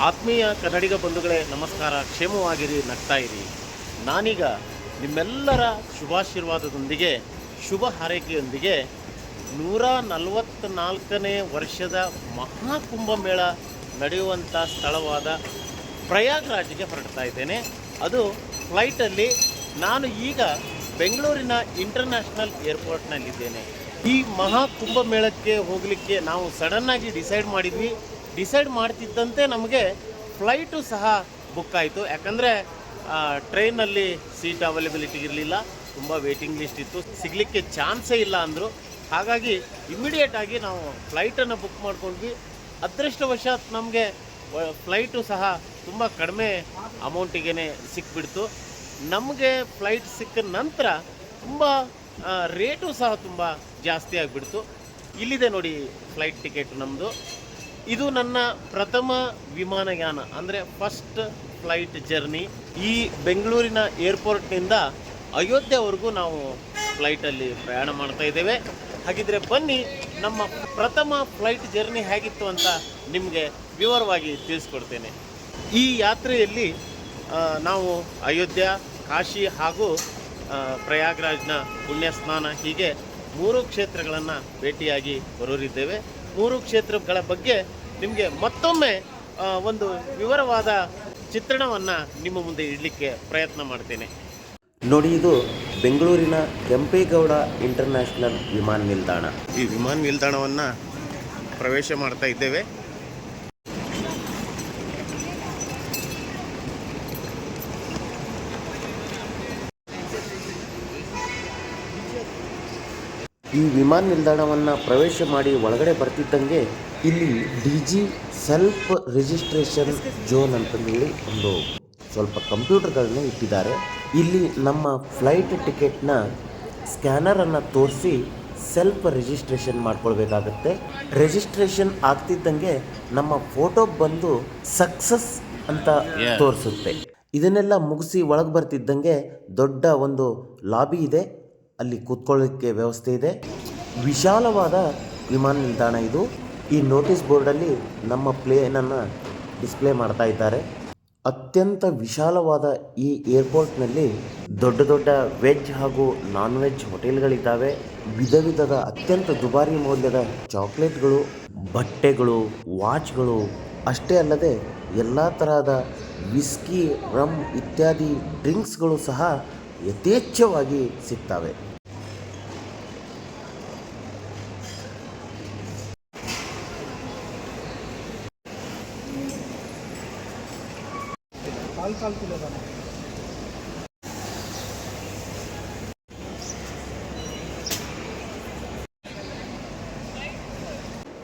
ಆತ್ಮೀಯ ಕನ್ನಡಿಗ ಬಂಧುಗಳೇ, ನಮಸ್ಕಾರ. ಕ್ಷೇಮವಾಗಿರಿ ನಗ್ತಾ ಇರಿ ನಾನೀಗ ನಿಮ್ಮೆಲ್ಲರ ಶುಭಾಶೀರ್ವಾದದೊಂದಿಗೆ, ಶುಭ ಹಾರೈಕೆಯೊಂದಿಗೆ ನೂರ ನಲವತ್ತ್ನಾಲ್ಕನೇ ವರ್ಷದ ಮಹಾಕುಂಭಮೇಳ ನಡೆಯುವಂಥ ಸ್ಥಳವಾದ ಪ್ರಯಾಗ್ರಾಜ್ಗೆ ಹೊರಡ್ತಾ ಇದ್ದೇನೆ. ಅದು ಫ್ಲೈಟಲ್ಲಿ ನಾನು ಈಗ ಬೆಂಗಳೂರಿನ ಇಂಟರ್ನ್ಯಾಷನಲ್ ಏರ್ಪೋರ್ಟ್ನಲ್ಲಿದ್ದೇನೆ. ಈ ಮಹಾ ಕುಂಭಮೇಳಕ್ಕೆ ಹೋಗಲಿಕ್ಕೆ ನಾವು ಸಡನ್ನಾಗಿ ಡಿಸೈಡ್ ಮಾಡಿದ್ವಿ. ಡಿಸೈಡ್ ಮಾಡ್ತಿದ್ದಂತೆ ನಮಗೆ ಫ್ಲೈಟು ಸಹ ಬುಕ್ ಆಯಿತು. ಯಾಕಂದರೆ ಟ್ರೈನಲ್ಲಿ ಸೀಟ್ ಅವೈಲೇಬಿಲಿಟಿ ಇರಲಿಲ್ಲ. ತುಂಬ ವೇಟಿಂಗ್ ಲಿಸ್ಟ್ ಇತ್ತು. ಸಿಗಲಿಕ್ಕೆ ಚಾನ್ಸೇ ಇಲ್ಲ ಅಂದರು. ಹಾಗಾಗಿ ಇಮಿಡಿಯೇಟಾಗಿ ನಾವು ಫ್ಲೈಟನ್ನು ಬುಕ್ ಮಾಡ್ಕೊಂಡ್ವಿ. ಅದೃಷ್ಟವಶಾತ್ ನಮಗೆ ಫ್ಲೈಟು ಸಹ ತುಂಬ ಕಡಿಮೆ ಅಮೌಂಟಿಗೆ ಸಿಕ್ಬಿಡ್ತು. ನಮಗೆ ಫ್ಲೈಟ್ ಸಿಕ್ಕ ನಂತರ ತುಂಬ ರೇಟು ಸಹ ತುಂಬ ಜಾಸ್ತಿ ಆಗಿಬಿಡ್ತು. ಇಲ್ಲಿದೆ ನೋಡಿ ಫ್ಲೈಟ್ ಟಿಕೆಟ್ ನಮ್ಮದು ಇದು ನನ್ನ ಪ್ರಥಮ ವಿಮಾನಯಾನ, ಅಂದರೆ ಫಸ್ಟ್ ಫ್ಲೈಟ್ ಜರ್ನಿ ಈ ಬೆಂಗಳೂರಿನ ಏರ್ಪೋರ್ಟ್ನಿಂದ ಅಯೋಧ್ಯೆವರೆಗೂ ನಾವು ಫ್ಲೈಟಲ್ಲಿ ಪ್ರಯಾಣ ಮಾಡ್ತಾ ಇದ್ದೇವೆ. ಹಾಗಿದ್ರೆ ಬನ್ನಿ, ನಮ್ಮ ಪ್ರಥಮ ಫ್ಲೈಟ್ ಜರ್ನಿ ಹೇಗಿತ್ತು ಅಂತ ನಿಮಗೆ ವಿವರವಾಗಿ ತಿಳಿಸ್ಕೊಡ್ತೇನೆ. ಈ ಯಾತ್ರೆಯಲ್ಲಿ ನಾವು ಅಯೋಧ್ಯ, ಕಾಶಿ ಹಾಗೂ ಪ್ರಯಾಗ್ರಾಜ್ನ ಪುಣ್ಯ ಸ್ನಾನ ಹೀಗೆ ಮೂರು ಕ್ಷೇತ್ರಗಳನ್ನು ಭೇಟಿಯಾಗಿ ಬರೋರಿದ್ದೇವೆ. ಮೂರು ಕ್ಷೇತ್ರಗಳ ಬಗ್ಗೆ ನಿಮಗೆ ಮತ್ತೊಮ್ಮೆ ಒಂದು ವಿವರವಾದ ಚಿತ್ರಣವನ್ನು ನಿಮ್ಮ ಮುಂದೆ ಇಡಲಿಕ್ಕೆ ಪ್ರಯತ್ನ ಮಾಡ್ತೇನೆ. ನೋಡಿ ಇದು ಬೆಂಗಳೂರಿನ ಕೆಂಪೇಗೌಡ ಇಂಟರ್ನ್ಯಾಷನಲ್ ವಿಮಾನ ನಿಲ್ದಾಣ. ಈ ವಿಮಾನ ನಿಲ್ದಾಣವನ್ನು ಪ್ರವೇಶ ಮಾಡ್ತಾ ಇದ್ದೇವೆ. ಈ ವಿಮಾನ ನಿಲ್ದಾಣವನ್ನು ಪ್ರವೇಶ ಮಾಡಿ ಒಳಗಡೆ ಬರ್ತಿದ್ದಂಗೆ ಇಲ್ಲಿ D G self registration zone ಅಂತಂದೇಳಿ ಒಂದು ಸ್ವಲ್ಪ ಕಂಪ್ಯೂಟರ್ಗಳನ್ನ ಇಟ್ಟಿದ್ದಾರೆ. ಇಲ್ಲಿ ನಮ್ಮ ಫ್ಲೈಟ್ ಟಿಕೆಟ್ನ ಸ್ಕ್ಯಾನರನ್ನು ತೋರಿಸಿ ಸೆಲ್ಫ್ ರಿಜಿಸ್ಟ್ರೇಷನ್ ಮಾಡ್ಕೊಳ್ಬೇಕಾಗತ್ತೆ. ರಿಜಿಸ್ಟ್ರೇಷನ್ ಆಗ್ತಿದ್ದಂಗೆ ನಮ್ಮ ಫೋಟೋ ಬಂದು ಸಕ್ಸಸ್ ಅಂತ ತೋರಿಸುತ್ತೆ. ಇದನ್ನೆಲ್ಲ ಮುಗಿಸಿ ಒಳಗೆ ಬರ್ತಿದ್ದಂಗೆ ದೊಡ್ಡ ಒಂದು ಲಾಬಿ ಇದೆ. ಅಲ್ಲಿ ಕೂತ್ಕೊಳ್ಳೋಕ್ಕೆ ವ್ಯವಸ್ಥೆ ಇದೆ. ವಿಶಾಲವಾದ ವಿಮಾನ ನಿಲ್ದಾಣ ಇದು. ಈ ನೋಟಿಸ್ ಬೋರ್ಡಲ್ಲಿ ನಮ್ಮ ಪ್ಲೇನನ್ನು ಡಿಸ್ಪ್ಲೇ ಮಾಡ್ತಾ ಇದ್ದಾರೆ. ಅತ್ಯಂತ ವಿಶಾಲವಾದ ಈ ಏರ್ಪೋರ್ಟ್ನಲ್ಲಿ ದೊಡ್ಡ ದೊಡ್ಡ ವೆಜ್ ಹಾಗೂ ನಾನ್ ವೆಜ್ ಹೋಟೆಲ್ಗಳಿದ್ದಾವೆ ವಿಧ ವಿಧದ ಅತ್ಯಂತ ದುಬಾರಿ ಮೌಲ್ಯದ ಚಾಕ್ಲೇಟ್ಗಳು ಬಟ್ಟೆಗಳು ವಾಚ್ಗಳು ಅಷ್ಟೇ ಅಲ್ಲದೆ ಎಲ್ಲ ತರಹದ ವಿಸ್ಕಿ ರಮ್ ಇತ್ಯಾದಿ ಡ್ರಿಂಕ್ಸ್ಗಳು ಸಹ ಯಥೇಚ್ಛವಾಗಿ ಸಿಗ್ತವೆ.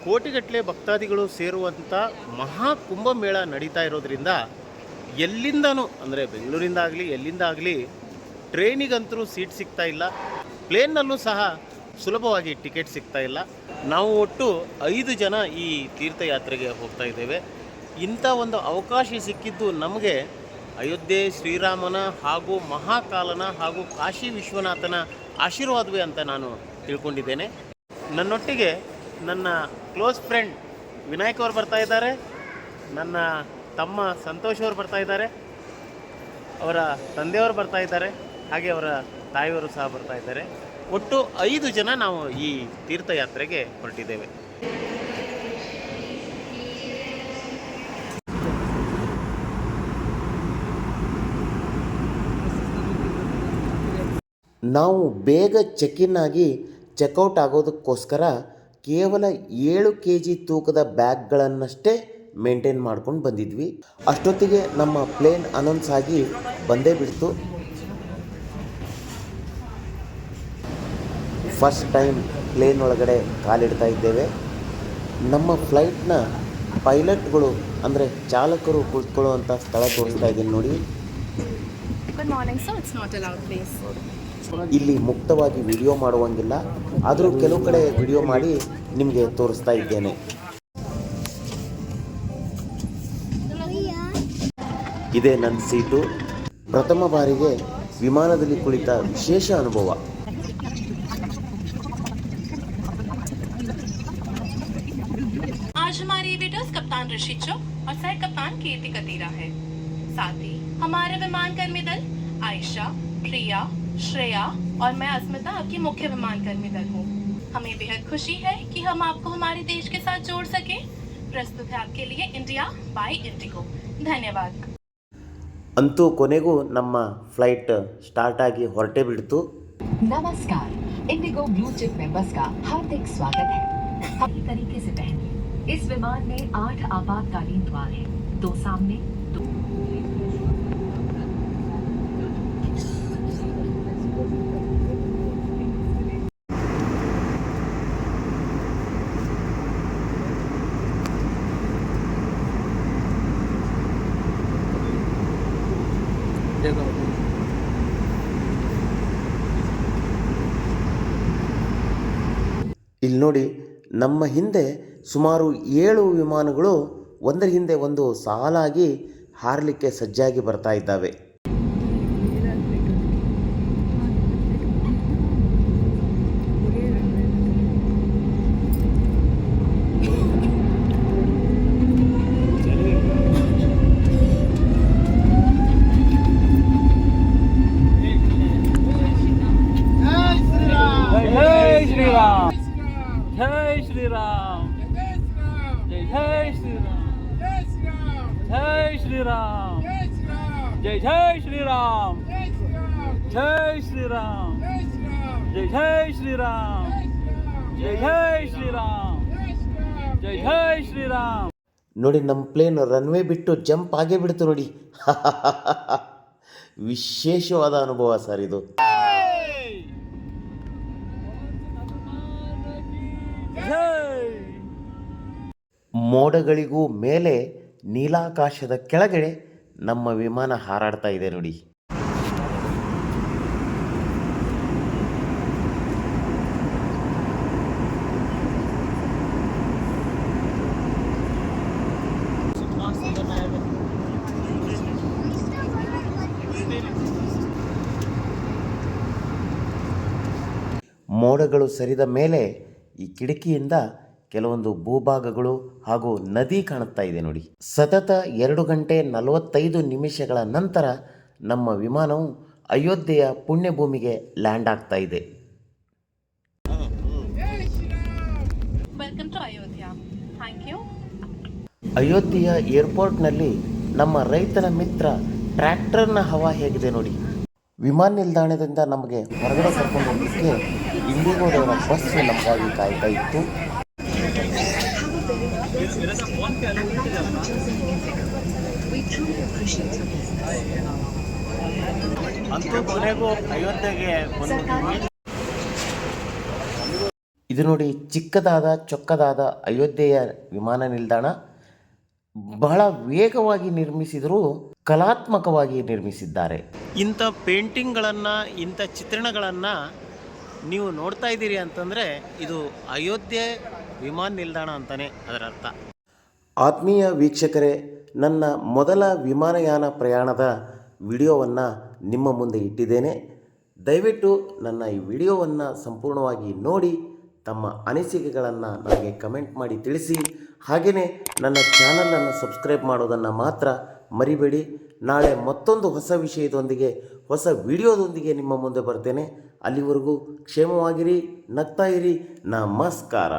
ಕೋಟಿಗಟ್ಟಲೆ ಭಕ್ತಾದಿಗಳು ಸೇರುವಂಥ ಮಹಾ ಕುಂಭಮೇಳ ನಡೀತಾ ಇರೋದ್ರಿಂದ ಎಲ್ಲಿಂದನೂ, ಅಂದರೆ ಬೆಂಗಳೂರಿಂದ ಆಗಲಿ ಎಲ್ಲಿಂದ ಆಗಲಿ ಟ್ರೈನಿಗಂತರೂ ಸೀಟ್ ಸಿಗ್ತಾ ಇಲ್ಲ. ಪ್ಲೇನ್ನಲ್ಲೂ ಸಹ ಸುಲಭವಾಗಿ ಟಿಕೆಟ್ ಸಿಗ್ತಾ ಇಲ್ಲ. ನಾವು ಒಟ್ಟು ಐದು ಜನ ಈ ತೀರ್ಥಯಾತ್ರೆಗೆ ಹೋಗ್ತಾ ಇದ್ದೇವೆ. ಇಂಥ ಒಂದು ಅವಕಾಶ ಸಿಕ್ಕಿದ್ದು ನಮಗೆ ಅಯೋಧ್ಯೆ, ಶ್ರೀರಾಮನ ಹಾಗೂ ಮಹಾಕಾಲನ ಹಾಗೂ ಕಾಶಿ ವಿಶ್ವನಾಥನ ಆಶೀರ್ವಾದವೇ ಅಂತ ನಾನು ತಿಳ್ಕೊಂಡಿದ್ದೇನೆ. ನನ್ನೊಟ್ಟಿಗೆ ನನ್ನ ಕ್ಲೋಸ್ ಫ್ರೆಂಡ್ ವಿನಾಯಕ್ ಅವರು ಬರ್ತಾ ಇದ್ದಾರೆ. ನನ್ನ ತಮ್ಮ ಸಂತೋಷ್ ಅವರು ಬರ್ತಾ ಇದ್ದಾರೆ. ಅವರ ತಂದೆಯವರು ಬರ್ತಾ ಇದ್ದಾರೆ. ಹಾಗೆ ಅವರ ತಾಯಿಯವರು ಸಹ ಬರ್ತಾ ಇದ್ದಾರೆ. ಒಟ್ಟು ಐದು ಜನ ನಾವು ಈ ತೀರ್ಥಯಾತ್ರೆಗೆ ಹೊರಟಿದ್ದೇವೆ. ನಾವು ಬೇಗ ಚೆಕ್ ಇನ್ ಆಗಿ ಚೆಕ್ಔಟ್ ಆಗೋದಕ್ಕೋಸ್ಕರ ಕೇವಲ ಏಳು ಕೆ ಜಿ ತೂಕದ ಬ್ಯಾಗ್ಗಳನ್ನಷ್ಟೇ ಮೇಂಟೈನ್ ಮಾಡ್ಕೊಂಡು ಬಂದಿದ್ವಿ. ಅಷ್ಟೊತ್ತಿಗೆ ನಮ್ಮ ಪ್ಲೇನ್ ಅನೌನ್ಸ್ ಆಗಿ ಬಂದೇ ಬಿಡ್ತು. ಫಸ್ಟ್ ಟೈಮ್ ಪ್ಲೇನ್ ಒಳಗಡೆ ಕಾಲಿಡ್ತಾ ಇದ್ದೇವೆ. ನಮ್ಮ ಫ್ಲೈಟ್ನ ಪೈಲಟ್ಗಳು ಅಂದರೆ ಚಾಲಕರು ಕುಳಿತುಕೊಳ್ಳುವಂಥ ಸ್ಥಳ ತೋರಿಸ್ತಾ ಇದ್ದೀನಿ ನೋಡಿ. ಇಲ್ಲಿ ಮುಕ್ತವಾಗಿ ವಿಡಿಯೋ ಮಾಡುವಂಗಿಲ್ಲ. ಆದರೂ ಕೆಲವು ಕಡೆ ವಿಡಿಯೋ ಮಾಡಿ ನಿಮಗೆ ತೋರಿಸ್ತಾ ಇದ್ದೇನೆ. ಇದೇ ನನ್ನ ಸೀಟು. ಪ್ರಥಮ ಬಾರಿಗೆ ವಿಮಾನದಲ್ಲಿ ಕುಳಿತ ವಿಶೇಷ ಅನುಭವ. ऋषिचो और सह कप्तान कीर्ति कतीरा है साथ ही हमारे विमान कर्मी दल आयशा प्रिया श्रेया और मैं अस्मिता आपकी मुख्य विमान कर्मी दल हूँ हमें बेहद खुशी है कि हम आपको हमारे देश के साथ जोड़ सके प्रस्तुत है आपके लिए इंडिया बाय इंडिगो धन्यवाद ಅಂತೂ ಕೊನೆಗೂ ನಮ್ಮ ಫ್ಲೈಟ್ ಸ್ಟಾರ್ಟ್ ಆಗಿ ಹೊರಟೇ ಬಿಡ್ತು नमस्कार इंडिगो ब्लू चिप मेंबर्स का हार्दिक स्वागत है सही तरीके से पहनिए इस विमान में आठ आपातकालीन द्वार हैं दो सामने दो ಇಲ್ಲಿ ನೋಡಿ ನಮ್ಮ ಹಿಂದೆ ಸುಮಾರು ಏಳು ವಿಮಾನಗಳು ಒಂದರ ಹಿಂದೆ ಒಂದು ಸಾಲಾಗಿ ಹಾರಲಿಕ್ಕೆ ಸಜ್ಜಾಗಿ ಬರ್ತಾ ಇದ್ದಾವೆ. ಶ್ರೀರಾಮ್. ಜೈ ಜೈ ಶ್ರೀರಾಮ್. ಜೈ ಶ್ರೀರಾಮ್. ಜೈ ಜೈ ಶ್ರೀರಾಮ್. ಜೈ ಶ್ರೀರಾಮ್. ಜೈ ಜೈ ಶ್ರೀರಾಮ್. ಜೈ ಜೈ ಶ್ರೀರಾಮ್. ಜೈ ಜೈ ಶ್ರೀರಾಮ್. ನೋಡಿ, ನಮ್ಮ ಪ್ಲೇನ್ ರನ್ವೇ ಬಿಟ್ಟು ಜಂಪ್ ಆಗೇ ಬಿಡ್ತು ನೋಡಿ. ವಿಶೇಷವಾದ ಅನುಭವ ಸರ್ ಇದು. ಮೋಡಗಳಿಗೂ ಮೇಲೆ ನೀಲಾಕಾಶದ ಕೆಳಗಡೆ ನಮ್ಮ ವಿಮಾನ ಹಾರಾಡ್ತಾ ಇದೆ ನೋಡಿ. ಮೋಡಗಳು ಸರಿದ ಮೇಲೆ ಈ ಕಿಟಕಿಯಿಂದ ಕೆಲವೊಂದು ಭೂಭಾಗಗಳು ಹಾಗೂ ನದಿ ಕಾಣುತ್ತಾ ಇದೆ ನೋಡಿ. ಸತತ ಎರಡು ಗಂಟೆ ನಲವತ್ತೈದು ನಿಮಿಷಗಳ ನಂತರ ನಮ್ಮ ವಿಮಾನವು ಅಯೋಧ್ಯೆಯ ಪುಣ್ಯಭೂಮಿಗೆ ಲ್ಯಾಂಡ್ ಆಗ್ತಾ ಇದೆ. ಅಯೋಧ್ಯೆಯ ಏರ್ಪೋರ್ಟ್ನಲ್ಲಿ ನಮ್ಮ ರೈತನ ಮಿತ್ರ ಟ್ರ್ಯಾಕ್ಟರ್ನ ಹವಾ ಹೇಗಿದೆ ನೋಡಿ. ವಿಮಾನ ನಿಲ್ದಾಣದಿಂದ ನಮಗೆ ಹೊರಗಡೆ ಕರ್ಕೊಂಡು ಹೋಗಲಿಕ್ಕೆ ಇಂಡಿಗೋದವರ ಬಸ್ ನಮಗಾಗಿ ಕಾಯ್ತಾ ಇತ್ತು. ಇದು ನೋಡಿ ಚಿಕ್ಕದಾದ, ಚೊಕ್ಕದಾದ ಅಯೋಧ್ಯೆಯ ವಿಮಾನ ನಿಲ್ದಾಣ. ಬಹಳ ವೇಗವಾಗಿ ನಿರ್ಮಿಸಿದರೂ ಕಲಾತ್ಮಕವಾಗಿ ನಿರ್ಮಿಸಿದ್ದಾರೆ. ಇಂಥ ಪೇಂಟಿಂಗ್ಗಳನ್ನು, ಇಂಥ ಚಿತ್ರಣಗಳನ್ನು ನೀವು ನೋಡ್ತಾ ಇದ್ದೀರಿ ಅಂತಂದರೆ ಇದು ಅಯೋಧ್ಯೆ ವಿಮಾನ ನಿಲ್ದಾಣ ಅಂತಲೇ ಅದರ ಅರ್ಥ. ಆತ್ಮೀಯ ವೀಕ್ಷಕರೇ, ನನ್ನ ಮೊದಲ ವಿಮಾನಯಾನ ಪ್ರಯಾಣದ ವಿಡಿಯೋವನ್ನು ನಿಮ್ಮ ಮುಂದೆ ಇಟ್ಟಿದ್ದೇನೆ. ದಯವಿಟ್ಟು ನನ್ನ ಈ ವಿಡಿಯೋವನ್ನು ಸಂಪೂರ್ಣವಾಗಿ ನೋಡಿ, ತಮ್ಮ ಅನಿಸಿಕೆಗಳನ್ನು ನನಗೆ ಕಮೆಂಟ್ ಮಾಡಿ ತಿಳಿಸಿ. ಹಾಗೆಯೇ ನನ್ನ ಚಾನಲನ್ನು ಸಬ್ಸ್ಕ್ರೈಬ್ ಮಾಡೋದನ್ನು ಮಾತ್ರ ಮರಿಬೇಡಿ. ನಾಳೆ ಮತ್ತೊಂದು ಹೊಸ ವಿಷಯದೊಂದಿಗೆ, ಹೊಸ ವಿಡಿಯೋದೊಂದಿಗೆ ನಿಮ್ಮ ಮುಂದೆ ಬರ್ತೇನೆ. ಅಲ್ಲಿವರೆಗೂ ಕ್ಷೇಮವಾಗಿರಿ, ನಗ್ತಾ ಇರಿ. ನಮಸ್ಕಾರ.